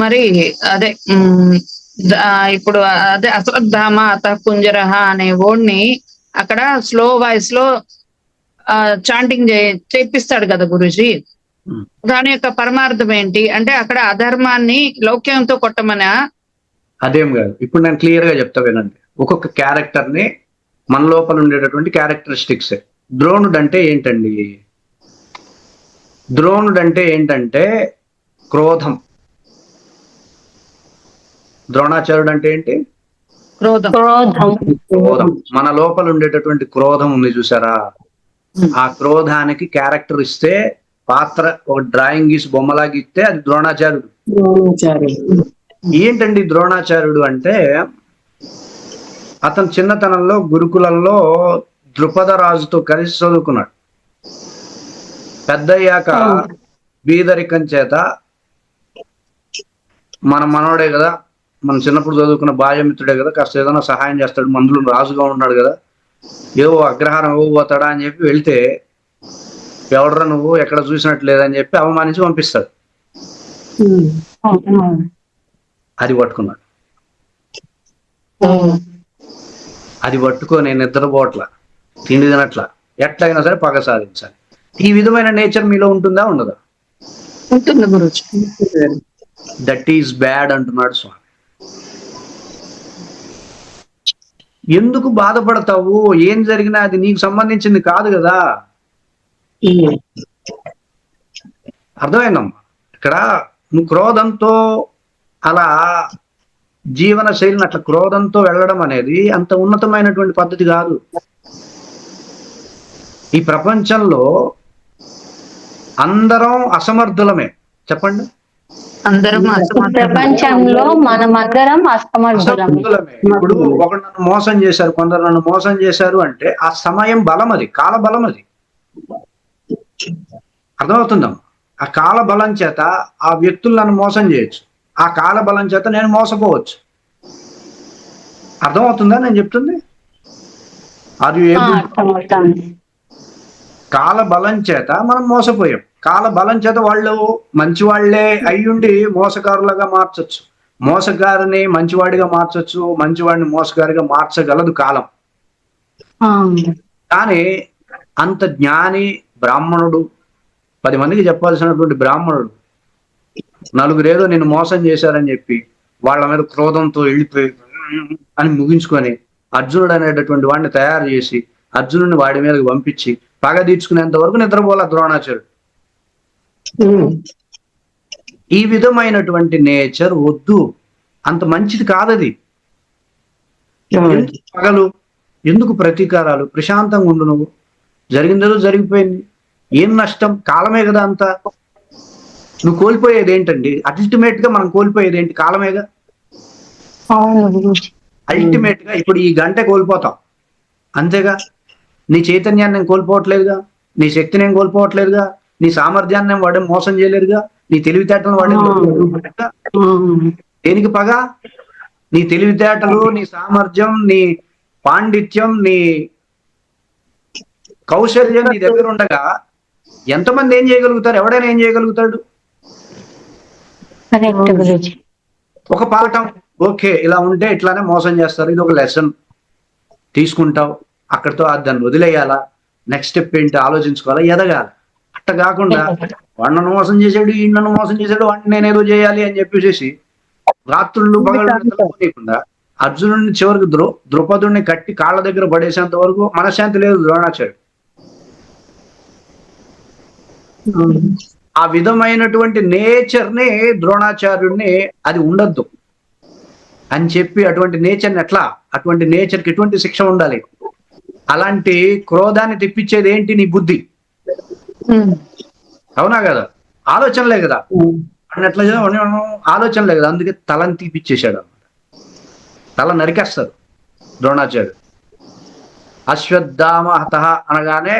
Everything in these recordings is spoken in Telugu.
మరి అదే ఇప్పుడు అదే అశ్వత్థామ అత కుంజరహ అనే వర్డ్ని అక్కడ స్లో వాయిస్లో చాంటింగ్ చేపిస్తాడు కదా గురుజీ. దాని యొక్క పరమార్థం ఏంటి? అంటే అక్కడ అధర్మాన్ని లౌక్యంతో కొట్టమనా? అదేం కాదు. ఇప్పుడు నేను క్లియర్గా చెప్తా వినండి. ఒక్కొక్క క్యారెక్టర్ని మన లోపల ఉండేటటువంటి క్యారెక్టరిస్టిక్స్. ద్రోణుడు అంటే ఏంటండి? ద్రోణుడు అంటే ఏంటంటే క్రోధం. ద్రోణాచార్యుడు అంటే ఏంటి? క్రోధం. మన లోపల ఉండేటటువంటి క్రోధం ఉంది చూసారా? ఆ క్రోధానికి క్యారెక్టర్ ఇస్తే పాత్ర ఒక డ్రాయింగ్ గీసి బొమ్మలాగా ఇస్తే అది ద్రోణాచార్యుడు. ఏంటండి ద్రోణాచార్యుడు అంటే అతను చిన్నతనంలో గురుకులంలో ద్రుపద రాజుతో కలిసి చదువుకున్నాడు. పెద్దయ్యాక బీదరికం చేత మన మనోడే కదా మన చిన్నప్పుడు చదువుకున్న బాల్యమిత్రుడే కదా కాస్త ఏదైనా సహాయం చేస్తాడు మందులు రాజుగా ఉన్నాడు కదా. ఏవో అగ్రహారం ఇవ్వబోతాడా అని చెప్పి వెళ్తే ఎవడరా నువ్వు ఎక్కడ చూసినట్టు లేదని చెప్పి అవమానించి పంపిస్తాడు. అది పట్టుకున్నాడు. అది పట్టుకొని నిద్రపోట్ల తిండి తినట్ల ఎట్లయినా సరే పగ సాధించాలి. ఈ విధమైన నేచర్ మీలో ఉంటుందా ఉండదా? ఉంటుంది దట్ ఈస్ బ్యాడ్ అంటున్నాడు స్వామి. ఎందుకు బాధపడతావు? ఏం జరిగినా అది నీకు సంబంధించింది కాదు కదా. అర్థమైందమ్మా? ఇక్కడ నువ్వు క్రోధంతో అలా జీవన శైలిని అట్లా క్రోధంతో వెళ్ళడం అనేది అంత ఉన్నతమైనటువంటి పద్ధతి కాదు. ఈ ప్రపంచంలో అందరం అసమర్థులమే. చెప్పండి. అందరం అసమర్థులం. ప్రపంచంలో మనమందరం అసమర్థులమే అసమర్థులమే ఇప్పుడు ఒకడు నన్ను మోసం చేశారు కొందరు నన్ను మోసం చేశారు అంటే ఆ సమయం బలం అది కాల బలం అది. అర్థమవుతుందమ్మా ఆ కాల బలం చేత ఆ వ్యక్తులు నన్ను మోసం చేయొచ్చు. ఆ కాల బలం చేత నేను మోసపోవచ్చు. అర్థమవుతుందా నేను చెప్తుంది? అది కాల బలం చేత మనం మోసపోయాం. కాల బలం చేత వాళ్ళు మంచి వాళ్ళే అయ్యుండి మోసగారులుగా మార్చొచ్చు. మోసగారిని మంచివాడిగా మార్చొచ్చు మంచివాడిని మోసగారిగా మార్చగలదు కాలం. కానీ అంత జ్ఞాని బ్రాహ్మణుడు పది మందికి చెప్పాల్సినటువంటి బ్రాహ్మణుడు నలుగురేదో నిన్ను మోసం చేశారని చెప్పి వాళ్ళ మీద క్రోధంతో వెళ్ళిపోయి అని ముగించుకొని అర్జునుడు అనేటటువంటి వాడిని తయారు చేసి అర్జునుడిని వాడి మీదకి పంపించి పగ తీర్చుకునేంత వరకు నిద్రపోలే ద్రోణాచార్యుడు. ఈ విధమైనటువంటి నేచర్ వద్దు. అంత మంచిది కాదది. ఎందుకు పగలు? ఎందుకు ప్రతీకారాలు? ప్రశాంతంగా ఉండు నువ్వు. జరిగిందేదో జరిగిపోయింది. ఏం నష్టం? కాలమే కదా అంతా. నువ్వు కోల్పోయేది ఏంటండి? అల్టిమేట్గా మనం కోల్పోయేది ఏంటి? కాలమేగా? అల్టిమేట్గా ఇప్పుడు ఈ గంట కోల్పోతాం. అంతేగా? నీ చైతన్యాన్ని నేను కోల్పోవట్లేదుగా? నీ శక్తిని నేను కోల్పోవట్లేదుగా? నీ సామర్థ్యాన్ని నేను వాడే మోసం చేయలేదుగా నీ తెలివితేటలను వాడే దేనికి పగ? నీ తెలివితేటలు నీ సామర్థ్యం నీ పాండిత్యం నీ కౌశల్యం నీ దగ్గర ఉండగా ఎంతమంది ఏం చేయగలుగుతారు? ఎవడైనా ఏం చేయగలుగుతాడు? ఒక పాఠం ఓకే ఇలా ఉంటే ఇట్లానే మోసం చేస్తారు. ఇది ఒక లెసన్ తీసుకుంటావు అక్కడితో దాన్ని వదిలేయాలా? నెక్స్ట్ స్టెప్ ఏంటి? ఆలోచించుకోవాలా? ఎదగాలి? అట్ట కాకుండా వాడు నన్ను మోసం చేశాడు ఈ నన్ను మోసం చేశాడు వాడిని నేనేదో చేయాలి అని చెప్పేసి రాత్రుళ్ళు పగలు నిద్రపోనీయకుండా అర్జునుడిని చివరికి ద్రౌ ద్రౌపదుడిని కట్టి కాళ్ళ దగ్గర పడేసేంత వరకు మనశ్శాంతి లేదు ద్రోణాచార్యుడు. ఆ విధమైనటువంటి నేచర్ని ద్రోణాచార్యుడిని అది ఉండద్దు. అని చెప్పి అటువంటి నేచర్ని ఎట్లా? అటువంటి నేచర్కి ఎటువంటి శిక్ష ఉండాలి? అలాంటి క్రోధాన్ని తెప్పించేది ఏంటి నీ బుద్ధి? అవునా కదా? ఆలోచనలే కదా. ఎట్లా చేయాలి? ఆలోచనలే కదా. అందుకే తలని తీపిచ్చేసాడు అనమాట తల నరికేస్తారు ద్రోణాచార్యుడు. అశ్వత్థామ హత అనగానే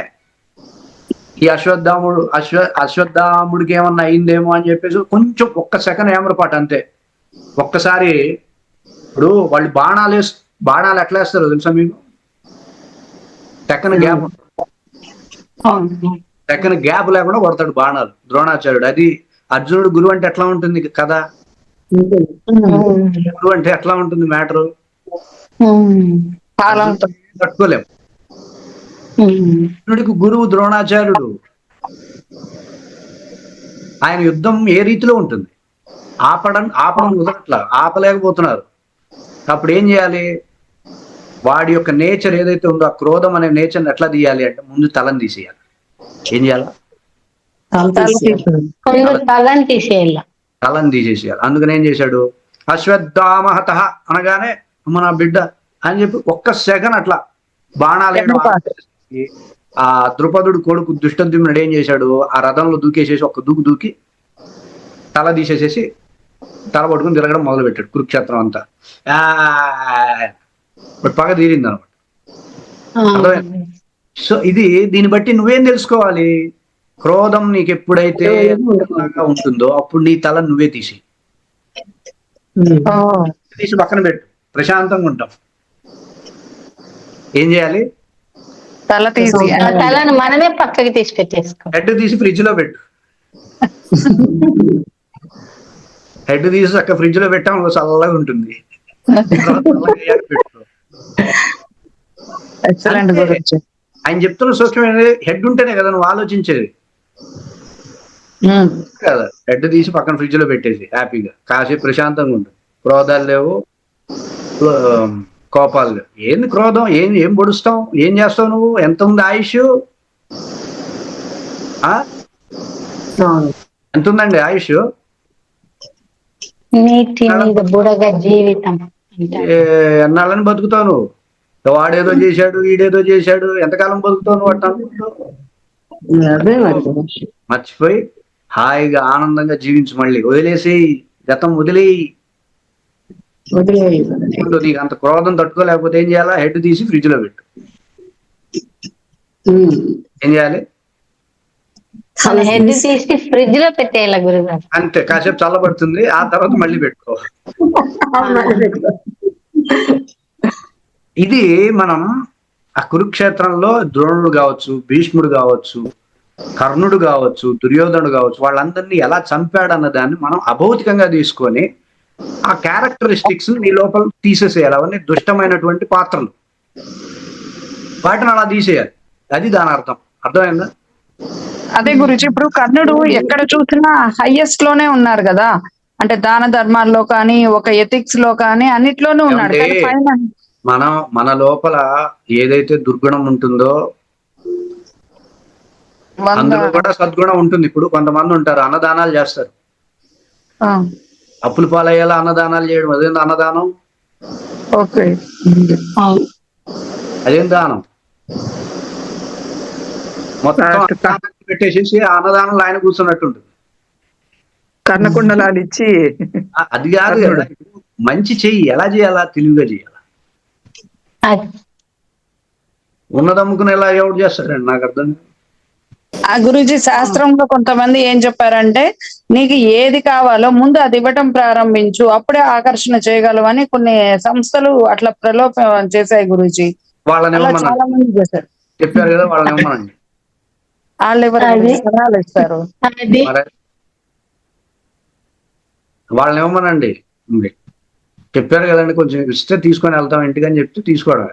ఈ అశ్వత్థాముడు అశ్వ అశ్వత్థాముడికి ఏమన్నా అయిందేమో అని చెప్పేసి కొంచెం ఒక్క సెకండ్ ఏమరపాటు అంతే. ఒక్కసారి ఇప్పుడు వాళ్ళు బాణాలు వేస్ బాణాలు ఎట్లా వేస్తారో తెలుసా మీకు? టెక్కన గ్యాప్ టెక్కన గ్యాప్ లేకుండా కొడతాడు బాణాలు. ద్రోణాచార్యుడు. అది అర్జునుడు గురువు అంటే ఎట్లా ఉంటుంది కదా గురువు అంటే ఎట్లా ఉంటుంది మ్యాటర్? తట్టుకోలేం కృష్ణుడికి గురువు ద్రోణాచార్యుడు. ఆయన యుద్ధం ఏ రీతిలో ఉంటుంది? ఆపడం ఆపడం కుదరట్లా? ఆపలేకపోతున్నారు. అప్పుడు ఏం చేయాలి? వాడి యొక్క నేచర్ ఏదైతే ఉందో ఆ క్రోధం అనే నేచర్ ఎట్లా తీయాలి అంటే ముందు తలని తీసేయాలి. ఏం చేయాలి? తలని తీసేయాల. తలని తీసేసేయాలి. అందుకని ఏం చేశాడు? అశ్వత్థామహత అనగానే అమ్మ నా బిడ్డ అని చెప్పి ఒక్క సెకండ్ అట్లా బాణాలు ఆ ద్రుపదుడు కొడుకు దుష్టద్యుమ్నుడు ఏం చేశాడు? ఆ రథంలో దూకేసేసి ఒక్క దూకు దూకి తల తీసేసేసి తల పట్టుకుని తిరగడం మొదలు పెట్టాడు కురుక్షేత్రం అంతా. పగ తీరింది అనమాట. సో ఇది దీన్ని బట్టి నువ్వేం తెలుసుకోవాలి? క్రోధం నీకు ఎప్పుడైతే లాగా ఉంటుందో అప్పుడు నీ తల నువ్వే తీసి తీసి పక్కన పెట్టు. ప్రశాంతంగా ఉంటాం ఏం చేయాలి? తల తీసి. ఆ తలను మనమే పక్కకి తీసి పెట్టేసుకో. హెడ్ తీసి ఫ్రిడ్జ్లో పెట్టు. హెడ్ తీసి చక్క ఫ్రిడ్జ్లో పెట్టాం చల్లగా ఉంటుంది. పెట్టు. ఆయన చెప్తున్న సూక్ష్మమైన హెడ్ ఉంటేనే కదా నువ్వు ఆలోచించేది. కదా? హెడ్ తీసి పక్కన ఫ్రిడ్జ్లో పెట్టేసి హ్యాపీగా కాసేపు ప్రశాంతంగా ఉంటుంది క్రోధాలు లేవు. కోపాలు లేవు. ఏంది క్రోధం? ఏం ఏం పొడుస్తావు? ఏం చేస్తావు నువ్వు? ఎంత ఉంది ఆయుష్? ఆ? ఎంత ఉందండి ఆయుష్? నీటి బుడగ జీవితం ఎన్నాళ్ళని బతుకుతావు నువ్వు? వాడేదో చేశాడు వీడేదో చేశాడు ఎంతకాలం బతుకుతావు నువ్వు మర్చిపోయి హాయిగా ఆనందంగా జీవించు మళ్ళీ. వదిలేసి గతం వదిలేయి. నీకు అంత క్రోధం తట్టుకోలేకపోతే ఏం చేయాలా? హెడ్ తీసి ఫ్రిడ్జ్లో పెట్టు. ఏం చేయాలి? మన హెడ్ తీసి ఫ్రిడ్జ్లో పెట్టేయాల గురుగారు? అంతే కాసేపు చల్లబడుతుంది ఆ తర్వాత మళ్ళీ పెట్టుకో. ఇది మనం ఆ కురుక్షేత్రంలో ద్రోణుడు కావచ్చు భీష్ముడు కావచ్చు కర్ణుడు కావచ్చు దుర్యోధనుడు కావచ్చు వాళ్ళందరినీ ఎలా చంపాడన్న దాన్ని మనం అభౌతికంగా తీసుకొని ఆ క్యారెక్టరిస్టిక్స్ నీ లోపల తీసేసేయాలి. అవన్నీ దుష్టమైనటువంటి పాత్రలు. వాటిని అలా తీసేయాలి. అది దాని అర్థం. అర్థమైందా? అదే గురించి ఇప్పుడు కర్ణుడు ఎక్కడ చూసినా హైయెస్ట్లోనే ఉన్నారు కదా. అంటే దాన ధర్మాల్లో కానీ ఒక ఎథిక్స్లో కానీ అన్నిట్లోనూ ఉన్నాడు. మనం మన లోపల ఏదైతే దుర్గుణం ఉంటుందో అందులో కూడా సద్గుణం ఉంటుంది. ఇప్పుడు కొంతమంది ఉంటారు అన్నదానాలు చేస్తారు. ఆ, అప్పుల పాలయ్యేలా అన్నదానాలు చేయడం అదేంటి అన్నదానం? ఓకే. అదేం దానం? మొత్తం పెట్టేసేసి ఆ అన్నదానంలో ఆయన కూర్చున్నట్టు ఉంటుంది కర్ణకుండలాలు ఇచ్చి అది కదా మంచి చెయ్యి ఎలా చేయాలా తెలివిగా చేయాలా. అది ఉన్నది అమ్ముకుని ఎలా ఎవడు చేస్తాడండి నాకు అర్థం. ఆ గురుజీ శాస్త్రంలో కొంతమంది ఏం చెప్పారంటే నీకు ఏది కావాలో ముందు అది ఇవ్వటం ప్రారంభించు అప్పుడే ఆకర్షణ చేయగలవు అని కొన్ని సంస్థలు అట్లా ప్రలోభం చేశాయి గురూజీ. వాళ్ళని అలా ఇవ్వమనండి. చాలా మంది చేశారు. చెప్పారు కదా వాళ్ళని వాళ్ళు ఎవరు ఇస్తారు? వాళ్ళని ఇవ్వమనండి. చెప్పారు కదండి కొంచెం ఇస్తే తీసుకొని వెళ్తాం ఇంటికి అని చెప్తే తీసుకోవడం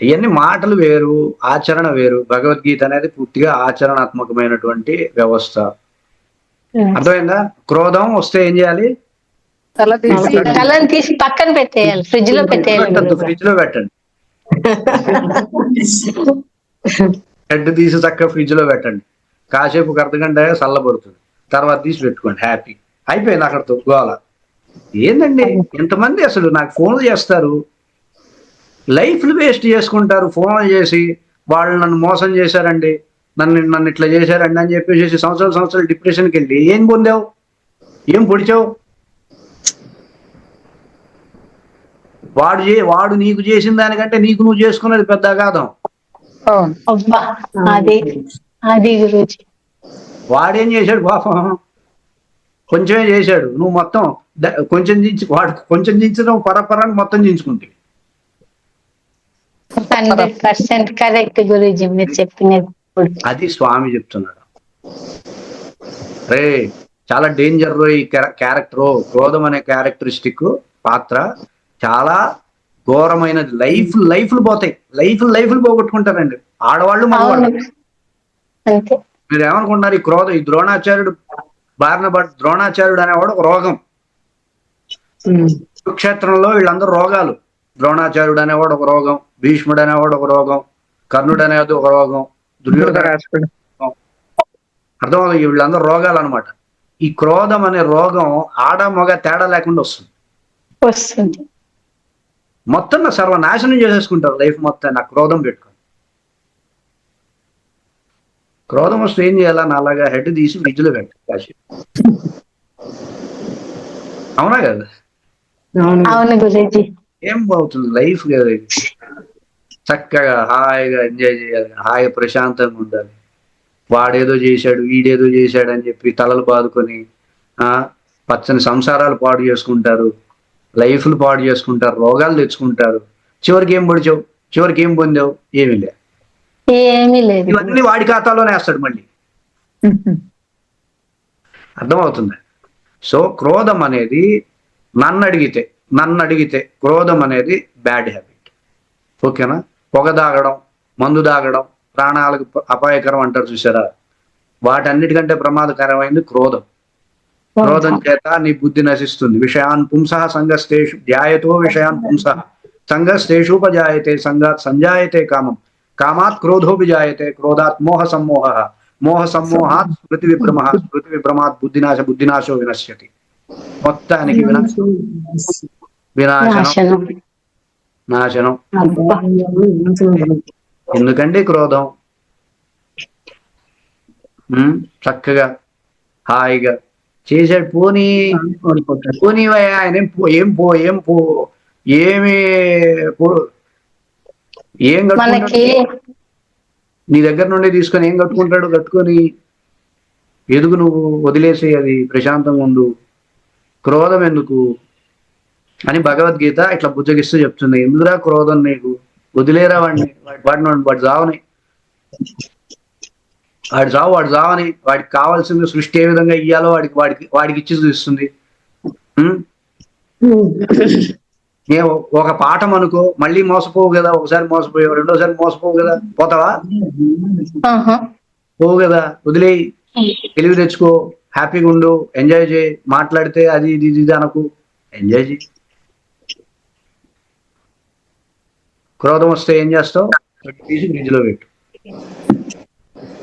ఇవన్నీ మాటలు వేరు ఆచరణ వేరు. భగవద్గీత అనేది పూర్తిగా ఆచరణాత్మకమైనటువంటి వ్యవస్థ. అర్థమైందా? క్రోధం వస్తే ఏం చేయాలి? తల తీసి పక్కన పెట్టేయాలి ఫ్రిడ్జ్లో పెట్టేయాలి. ఫ్రిడ్జ్లో పెట్టండి. హెడ్ తీసి చక్కగా ఫ్రిడ్జ్లో పెట్టండి. కాసేపు ఒక అర్ధగంట చల్లబడుతుంది. తర్వాత తీసి పెట్టుకోండి. హ్యాపీ అయిపోయింది అక్కడ తొక్కుకోవాల ఏందండి? ఎంతమంది అసలు నాకు ఫోన్లు చేస్తారు? లైఫ్లు వేస్ట్ చేసుకుంటారు ఫోన్లు చేసి. వాళ్ళు నన్ను మోసం చేశారండి. నన్ను నన్ను ఇట్లా చేశారండి అని చెప్పేసి సంవత్సరాలు సంవత్సరాలు డిప్రెషన్కి వెళ్ళి ఏం పొందావు? ఏం పొడిచావు? వాడు చే వాడు నీకు చేసిన దానికంటే నీకు నువ్వు చేసుకున్నది పెద్ద అగాధం. వాడేం చేశాడు పాపం? కొంచెమే చేశాడు. నువ్వు మొత్తం కొంచెం దించి వాడు కొంచెం దించడం పరపరాన్ని మొత్తం దించుకుంటే హండ్రెడ్ పర్సెంట్ కరెక్ట్ గురుజీ మీరు చెప్పినది ఇప్పుడు. అది స్వామి చెప్తున్నాడు. రే చాలా డేంజర్ ఈ క్యారెక్టర్ క్రోధం అనే క్యారెక్టరిస్టిక్ పాత్ర చాలా ఘోరమైనది లైఫ్ లైఫ్లు పోతాయి. లైఫ్ లైఫ్లు పోగొట్టుకుంటారండి. ఆడవాళ్ళు మగవాళ్ళు. మీరు ఏమనుకుంటున్నారు ఈ క్రోధం ఈ ద్రోణాచార్యుడు బారిన పడి ద్రోణాచార్యుడు అనేవాడు ఒక రోగం. కురుక్షేత్రంలో వీళ్ళందరూ రోగాలు. ద్రోణాచార్యుడు అనేవాడు ఒక రోగం భీష్ముడు అనేవాడు ఒక రోగం కర్ణుడు అనేది ఒక రోగం దుర్యోధన ధృతరాష్ట్రుడు అర్థమవుతుంది? వీళ్ళందరూ రోగాలు అనమాట ఈ క్రోధం అనే రోగం ఆడ మగ తేడా లేకుండా వస్తుంది. వస్తుంది. మొత్తం సర్వనాశనం చేసేసుకుంటారు లైఫ్ మొత్తం నా క్రోధం పెట్టుకొని. క్రోధం వస్తే ఏం చేయాలా? నా అలాగా హెడ్ తీసి ఫ్రిడ్జ్లో పెట్టి కాసేపు అవునా కదా? అవును. అవును గురూజీ. ఏం బాగుతుంది లైఫ్ కదా చక్కగా హాయిగా ఎంజాయ్ చేయాలి హాయిగా ప్రశాంతంగా ఉండాలి. వాడేదో చేశాడు వీడేదో చేశాడు అని చెప్పి తలలు బాదుకొని ఆ పచ్చని సంసారాలు పాడు చేసుకుంటారు. లైఫ్లు పాడు చేసుకుంటారు రోగాలు తెచ్చుకుంటారు. చివరికి ఏం పొడిచావు? చివరికి ఏం పొందావు? ఏమీ లేదు ఏమీ లేదు. ఇవన్నీ వాడి ఖాతాలోనే వేస్తాడు మళ్ళీ. అర్థమవుతుంది? సో క్రోధం అనేది నన్ను అడిగితే నన్ను అడిగితే క్రోధం అనేది బ్యాడ్ హ్యాబిట్. ఓకేనా? పొగ దాగడం మందు దాగడం ప్రాణాలకు అపాయకరం అంటారు చూసారా? వాటన్నిటికంటే ప్రమాదకరమైనది క్రోధం. క్రోధం చేత నీ బుద్ధి నశిస్తుంది. విషయాన్ పుంస సంగస్తేషు ధ్యాయతో విషయాన్ పుంస. సంగస్తేషుపజాయతే సంగాత్ సంజాయతే కామం. కామాత్ క్రోధోభిజాయతే క్రోధాత్ మోహ సమ్మోహ. మోహ సమ్మోహాత్ స్మృతి విభ్రమ. స్మృతి విభ్రమాత్ బుద్ధినాశ బుద్ధినాశో వినశ్యతి. మొత్తానికి వినా వినాశనం. నాశనం. ఎందుకండి క్రోధం? చక్కగా హాయిగా చేశాడు. పోనీ పోనీవయ్యా ఆయన ఏం పో ఏం పో ఏం పో ఏమి ఏం మనకి కట్టుకుంటాడు నీ దగ్గర నుండి తీసుకొని ఏం కట్టుకుంటాడు కట్టుకొని ఎదుగు నువ్వు వదిలేసి అది ప్రశాంతంగా ఉండు. క్రోధం ఎందుకు? అని భగవద్గీత ఇట్లా బుజ్జగిస్తూ చెప్తుంది. ఎందుకురా క్రోధం నీకు? వదిలేరా వాడిని? వాడి వాడిని వాడి చావని వాడి చావు వాడు చావని వాడికి కావాల్సింది సృష్టి ఏ విధంగా ఇయ్యాలో వాడికి వాడికి వాడికి ఇచ్చి చూస్తుంది? ఏ ఒక పాఠం అనుకో మళ్ళీ మోసపోవు కదా ఒకసారి మోసపోయావు రెండోసారి మోసపోవు కదా పోతావా. పోవు కదా వదిలేయి. తెలివి తెచ్చుకో హ్యాపీగా ఉండు ఎంజాయ్ చేయి మాట్లాడితే అది ఇది ఇది అనకు ఎంజాయ్ చేయి. క్రోధం వస్తే ఏం చేస్తావు? తీసి ఫ్రిడ్జ్లో పెట్టు.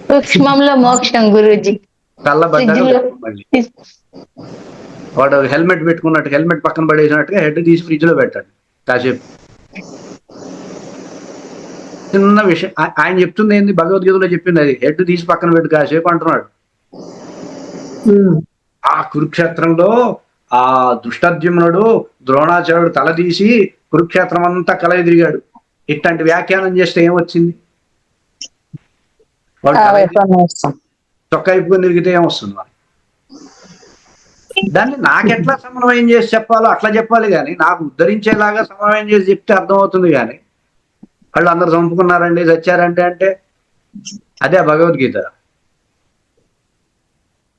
సూక్ష్మంలో మోక్షం గురూజీ. కళ్ళ వాడు హెల్మెట్ పెట్టుకున్నట్టు హెల్మెట్ పక్కన పడేసినట్టుగా హెడ్ తీసి ఫ్రిడ్జ్లో పెట్టాడు. కాసేపు. చిన్న విషయం. ఆయన చెప్తుంది ఏంది? భగవద్గీతలో చెప్పింది అది. హెడ్ తీసి పక్కన పెట్టు కాసేపు అంటున్నాడు. ఆ కురుక్షేత్రంలో ఆ దుష్టద్యుమ్నుడు ద్రోణాచార్యుడు తల తీసి కురుక్షేత్రం అంతా కలయి తిరిగాడు. ఇట్లాంటి వ్యాఖ్యానం చేస్తే ఏమొచ్చింది? వాడు. చొక్కా ఇప్పుకొని తిరిగితే ఏమొస్తుంది దాన్ని నాకెట్లా సమన్వయం చేసి చెప్పాలో అట్లా చెప్పాలి కానీ నాకు ఉద్ధరించేలాగా సమన్వయం చేసి చెప్తే అర్థమవుతుంది కానీ వాళ్ళు అందరు చంపుకున్నారండి చచ్చారంటే అంటే అదే ఆ భగవద్గీత.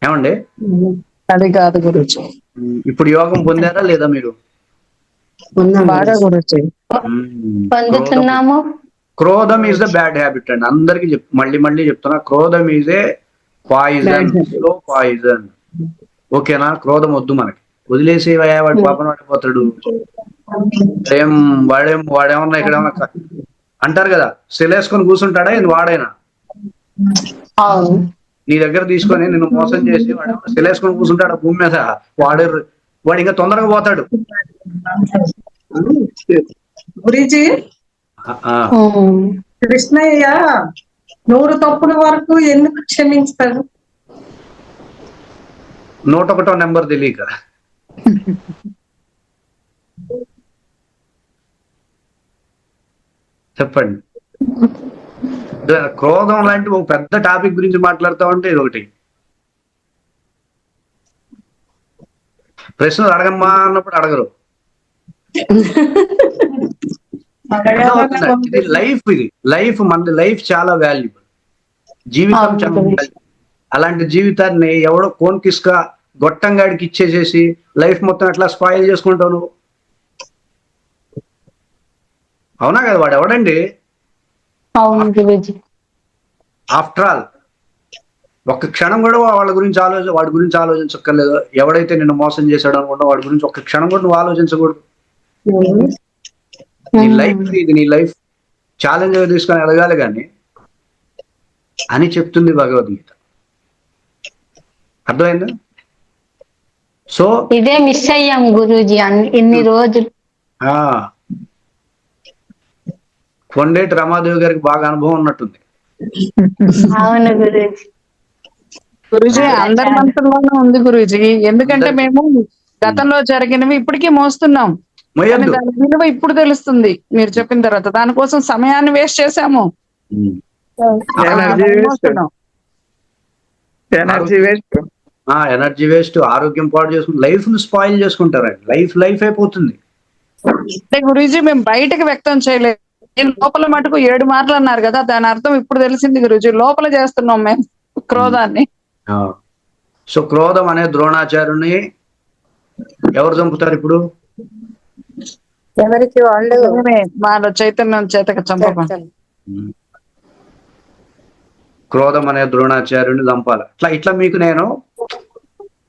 ఏమండి? అది కాదు గురుజీ. ఇప్పుడు యోగం పొందారా లేదా మీరు? బాగా. పొందుతున్నాము. క్రోధం ఈజ్ ద బ్యాడ్ హ్యాబిట్ అండి. అందరికి చెప్ మళ్ళీ మళ్ళీ చెప్తున్నా క్రోధం ఈజ్ ఏ పాయిజన్ పాయిజన్ ఓకేనా? క్రోధం వద్దు మనకి. వదిలేసి "వయ్యా, వాడు? పాపం పడిపోతాడు ఏం వాడేం వాడేమన్నా ఇక్కడ ఏమన్నా క-" అంటారు కదా సెలేసుకొని కూర్చుంటాడా ఇది వాడైనా? నీ దగ్గర తీసుకొని నిన్ను మోసం చేసి వాడు సెలేసుకొని కూర్చుంటాడు భూమి మీద? వాడే వాడు ఇంకా తొందరగా పోతాడు. గురించి. కృష్ణయ్య నూరు తప్పుల వరకు ఎందుకు క్షమించుతాడు నూట ఒకటో నెంబర్ తెలియక చెప్పండి. క్రోధం లాంటి ఒక పెద్ద టాపిక్ గురించి మాట్లాడుతా ఉంటే ఇది ఒకటి. ప్రశ్నలు అడగమ్మా అన్నప్పుడు అడగరు. లైఫ్ ఇది. లైఫ్ మన లైఫ్ చాలా వాల్యుబుల్. జీవితం. చాలా. అలాంటి జీవితాన్ని ఎవడో కోన్ కిస్క గొట్టంగాడికి ఇచ్చేసేసి లైఫ్ మొత్తం ఎట్లా స్పాయిల్ చేసుకుంటావు నువ్వు అవునా కదా వాడు ఎవడండి? ఆఫ్టర్ ఆల్ ఒక్క క్షణం కూడా వాళ్ళ గురించి ఆలోచన వాడి గురించి ఆలోచించక్కర్లేదు. ఎవడైతే నిన్ను మోసం చేశాడు అనుకుంటా వాడి గురించి ఒక్క క్షణం కూడా నువ్వు ఆలోచించకూడదు. నీ లైఫ్ ఇది నీ లైఫ్ ఛాలెంజ్ తీసుకొని ఎదగాలి కానీ అని చెప్తుంది భగవద్గీత. అర్థమైందా? సో ఇదే మిస్ అయ్యాం గురూజీ అన్ని ఇన్ని రోజులు. ఆ. కొండేటి రమాదేవి గారికి బాగా అనుభవం ఉన్నట్టుంది. అవును గురూజీ. గురుజీ అందరి చాలా. మనసుల్లోనూ ఉంది గురుజీ. ఎందుకంటే మేము గతంలో జరిగినవి ఇప్పటికీ మోస్తున్నాం. విలువ ఇప్పుడు తెలుస్తుంది. మీరు చెప్పిన తర్వాత దానికోసం సమయాన్ని వేస్ట్ చేశాము. ఎనర్జీ ఆ, వేస్ట్. ఎనర్జీ వేస్ట్ ఆ ఎనర్జీ వేస్ట్ ఆరోగ్యం పాడు చేసుకుని లైఫ్ను స్పాయిల్ చేసుకుంటారండి. లైఫ్ లైఫ్ అయిపోతుంది. గురూజీ మేము బయటకు వ్యక్తం చేయలేదు. నేను లోపల మటుకు ఏడు మాటలు అన్నారు కదా దాని అర్థం ఇప్పుడు తెలిసింది గురూజీ. లోపల చేస్తున్నాం మేము క్రోధాన్ని. ఆ. సో క్రోధం అనే ద్రోణాచార్యుని ఎవరు చంపుతారు ఇప్పుడు? ఎవరికి వాళ్ళు? మేమే మాలో చైతన్యం చేతక చంపకం. క్రోధం అనే ద్రోణాచార్యుని చంపాలి. ఇట్లా ఇట్లా మీకు నేను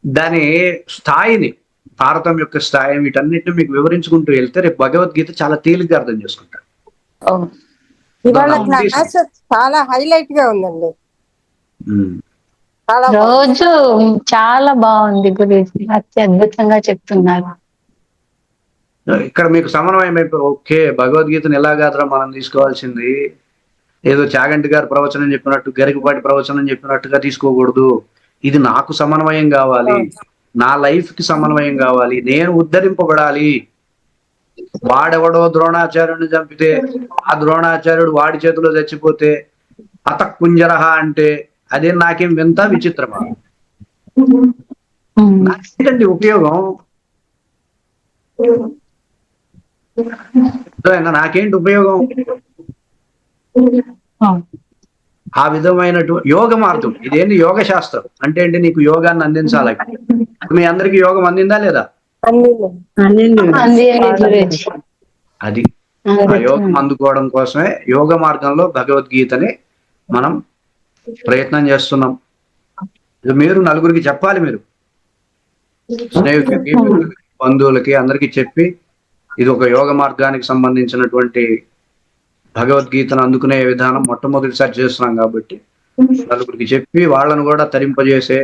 దాని స్థాయిని భారతం యొక్క స్థాయి వీటన్నిటిని మీకు వివరించుకుంటూ వెళ్తే రేపు భగవద్గీత చాలా తేలిగ్గా అర్థం చేసుకుంటారు చాలా హైలైట్గా ఉందండి. ఉమ్. చాలా బాగుంది. రోజు చాలా బాగుంది గురూజీ. అత్యద్భుతంగా చెప్తున్నారు. ఇక్కడ మీకు సమన్వయం అయిపోయి ఓకే భగవద్గీతను ఎలా కాదురా మనం తీసుకోవాల్సింది. ఏదో చాగంటి గారు ప్రవచనం చెప్పినట్టు గరికపాటి ప్రవచనం చెప్పినట్టుగా తీసుకోకూడదు. ఇది నాకు సమన్వయం కావాలి. నా లైఫ్కి సమన్వయం కావాలి. నేను ఉద్ధరింపబడాలి. వాడెవడో ద్రోణాచార్యుడిని చంపితే ఆ ద్రోణాచార్యుడు వాడి చేతిలో చచ్చిపోతే అత అంటే అదే నాకేం వింత విచిత్రమా? నాకేంటండి ఉపయోగం? నాకేంటి ఉపయోగం? ఆ విధమైనటువంటి యోగ మార్గం. ఇదేంటి యోగ శాస్త్రం? అంటే ఏంటి నీకు యోగాన్ని అందించాలి? మీ అందరికి యోగం అందిందా లేదా? అంది. ఆ యోగం అందుకోవడం కోసమే యోగ మార్గంలో భగవద్గీతని మనం ప్రయత్నం చేస్తున్నాం. మీరు నలుగురికి చెప్పాలి మీరు. స్నేహితులకి బంధువులకి అందరికీ చెప్పి ఇది ఒక యోగ మార్గానికి సంబంధించినటువంటి భగవద్గీతను అందుకునే విధానం మొట్టమొదటిసారి చేస్తున్నాం కాబట్టి నలుగురికి చెప్పి వాళ్ళను కూడా తరింపజేసే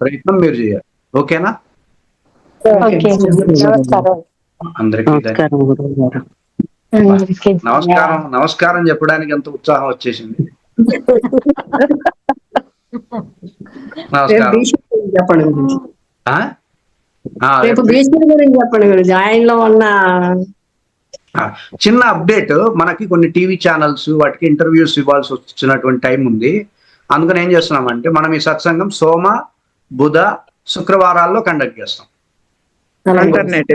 ప్రయత్నం మీరు చేయాలి ఓకేనా ఓకే నమస్కారం అందరికీ. నమస్కారం నమస్కారం చెప్పడానికి ఎంత ఉత్సాహం వచ్చేసింది నమస్కారం చెప్పండి గురించి ఆయనలో ఉన్న చిన్న అప్డేట్ మనకి కొన్ని టీవీ ఛానల్స్ వాటికి ఇంటర్వ్యూస్ ఇవ్వాల్సి వచ్చినటువంటి టైం ఉంది. అందుకని ఏం చేస్తున్నామంటే మనం ఈ సత్సంగం సోమ బుధ శుక్రవారాల్లో కండక్ట్ చేస్తాం.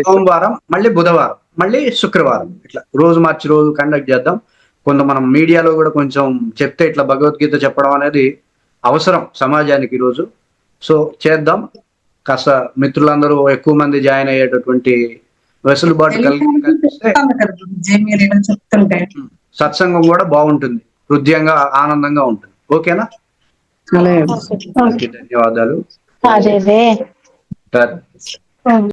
సోమవారం మళ్ళీ బుధవారం మళ్ళీ శుక్రవారం. ఇట్లా రోజు మార్చి రోజు కండక్ట్ చేద్దాం. కొంత మనం మీడియాలో కూడా కొంచెం చెప్తే ఇట్లా భగవద్గీత చెప్పడం అనేది అవసరం సమాజానికి ఈరోజు. సో చేద్దాం. కాస్త మిత్రులందరూ ఎక్కువ మంది జాయిన్ అయ్యేటటువంటి వెసులుబాటు సత్సంగం కూడా బాగుంటుంది. హృదయంగా ఆనందంగా ఉంటుంది. ఓకేనా? అలాగే. ధన్యవాదాలు.